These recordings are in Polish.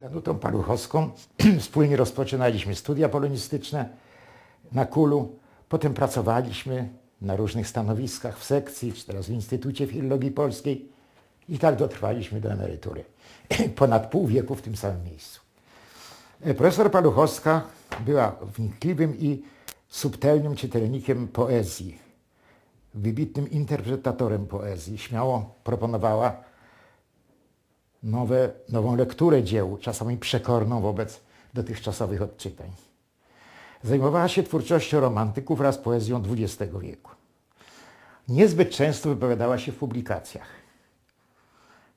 Danutą Paluchowską wspólnie rozpoczynaliśmy studia polonistyczne na Kulu. Potem pracowaliśmy na różnych stanowiskach w sekcji, czy teraz w Instytucie Filologii Polskiej i tak dotrwaliśmy do emerytury. Ponad pół wieku w tym samym miejscu. E, Profesor Paluchowska była wnikliwym i subtelnym czytelnikiem poezji, wybitnym interpretatorem poezji. Śmiało proponowała nowe, nową lekturę dzieł, czasami przekorną wobec dotychczasowych odczytań. Zajmowała się twórczością romantyków oraz poezją XX wieku. Niezbyt często wypowiadała się w publikacjach.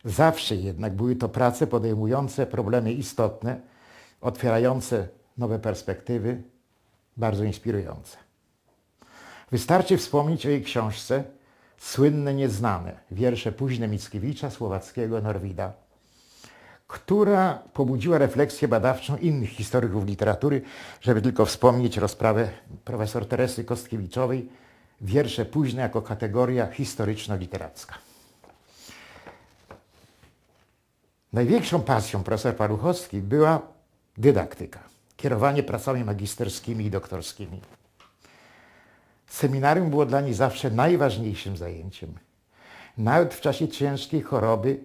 Zawsze jednak były to prace podejmujące problemy istotne, otwierające nowe perspektywy, bardzo inspirujące. Wystarczy wspomnieć o jej książce Słynne Nieznane, wiersze późne Mickiewicza, Słowackiego, Norwida, która pobudziła refleksję badawczą innych historyków literatury, żeby tylko wspomnieć rozprawę profesor Teresy Kostkiewiczowej, wiersze późne jako kategoria historyczno-literacka. Największą pasją profesor Paluchowski była dydaktyka, kierowanie pracami magisterskimi i doktorskimi. Seminarium było dla niej zawsze najważniejszym zajęciem. Nawet w czasie ciężkiej choroby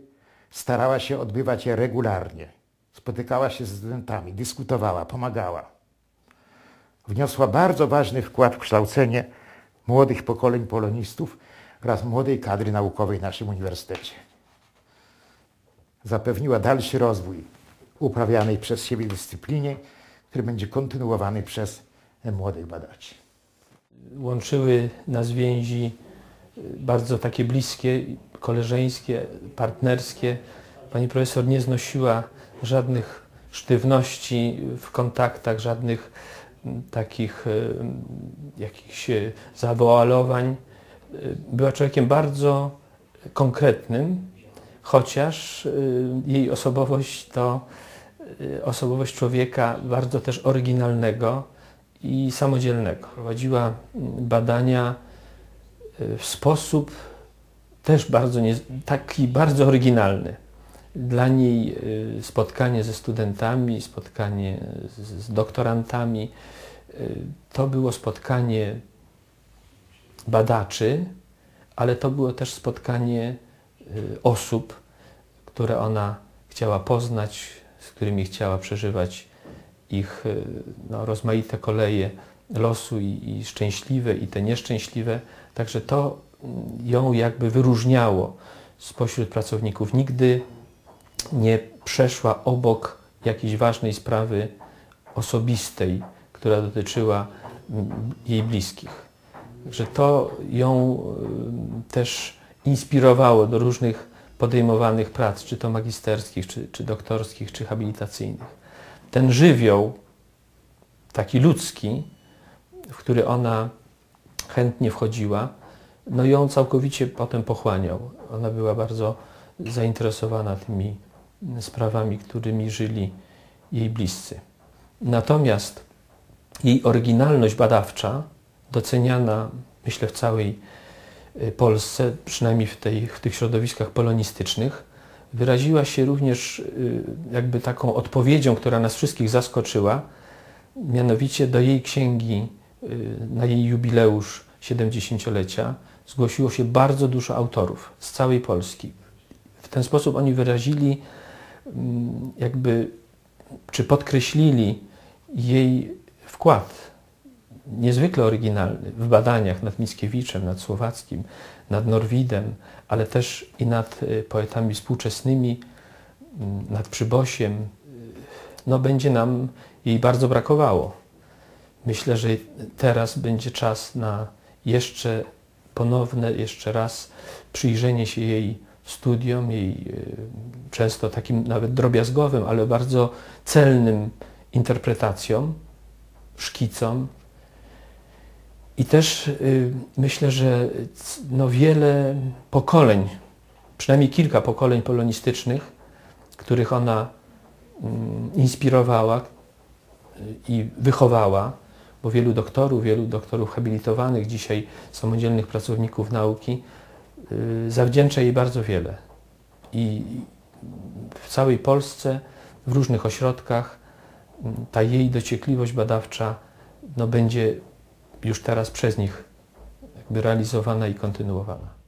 starała się odbywać je regularnie. Spotykała się z studentami, dyskutowała, pomagała. Wniosła bardzo ważny wkład w kształcenie młodych pokoleń polonistów oraz młodej kadry naukowej w naszym uniwersytecie. Zapewniła dalszy rozwój uprawianej przez siebie dyscyplinie, który będzie kontynuowany przez młodych badaczy. Łączyły nas więzi bardzo takie bliskie, koleżeńskie, partnerskie. Pani profesor nie znosiła żadnych sztywności w kontaktach, żadnych takich jakichś zawoalowań. Była człowiekiem bardzo konkretnym, chociaż jej osobowość to osobowość człowieka bardzo też oryginalnego i samodzielnego. Prowadziła badania w sposób też bardzo nie, taki bardzo oryginalny. Dla niej spotkanie ze studentami, spotkanie z, doktorantami, to było spotkanie badaczy, ale to było też spotkanie osób, które ona chciała poznać, z którymi chciała przeżywać ich no, rozmaite koleje losu i, i szczęśliwe i te nieszczęśliwe. Także to ją jakby wyróżniało spośród pracowników. Nigdy nie przeszła obok jakiejś ważnej sprawy osobistej, która dotyczyła jej bliskich. Także to ją też inspirowało do różnych podejmowanych prac, czy to magisterskich, czy, czy doktorskich, czy habilitacyjnych. Ten żywioł, taki ludzki, w który ona chętnie wchodziła, no ją całkowicie potem pochłaniał. Ona była bardzo zainteresowana tymi sprawami, którymi żyli jej bliscy. Natomiast jej oryginalność badawcza, doceniana myślę w całej Polsce, przynajmniej w, tej, w tych środowiskach polonistycznych, wyraziła się również jakby taką odpowiedzią, która nas wszystkich zaskoczyła, mianowicie do jej księgi na jej jubileusz 70-lecia zgłosiło się bardzo dużo autorów z całej Polski. W ten sposób oni wyrazili, jakby, czy podkreślili jej wkład niezwykle oryginalny w badaniach nad Mickiewiczem, nad Słowackim, nad Norwidem, ale też i nad poetami współczesnymi, nad Przybosiem. No będzie nam jej bardzo brakowało. Myślę, że teraz będzie czas na jeszcze ponowne, jeszcze raz przyjrzenie się jej studiom, jej często takim nawet drobiazgowym, ale bardzo celnym interpretacjom, szkicom. I też myślę, że no wiele pokoleń, przynajmniej kilka pokoleń polonistycznych, których ona inspirowała i wychowała, bo wielu doktorów, wielu doktorów habilitowanych, dzisiaj samodzielnych pracowników nauki, zawdzięcza jej bardzo wiele. I w całej Polsce w różnych ośrodkach. Mm, Ta jej dociekliwość badawcza no, będzie już teraz przez nich jakby realizowana i kontynuowana.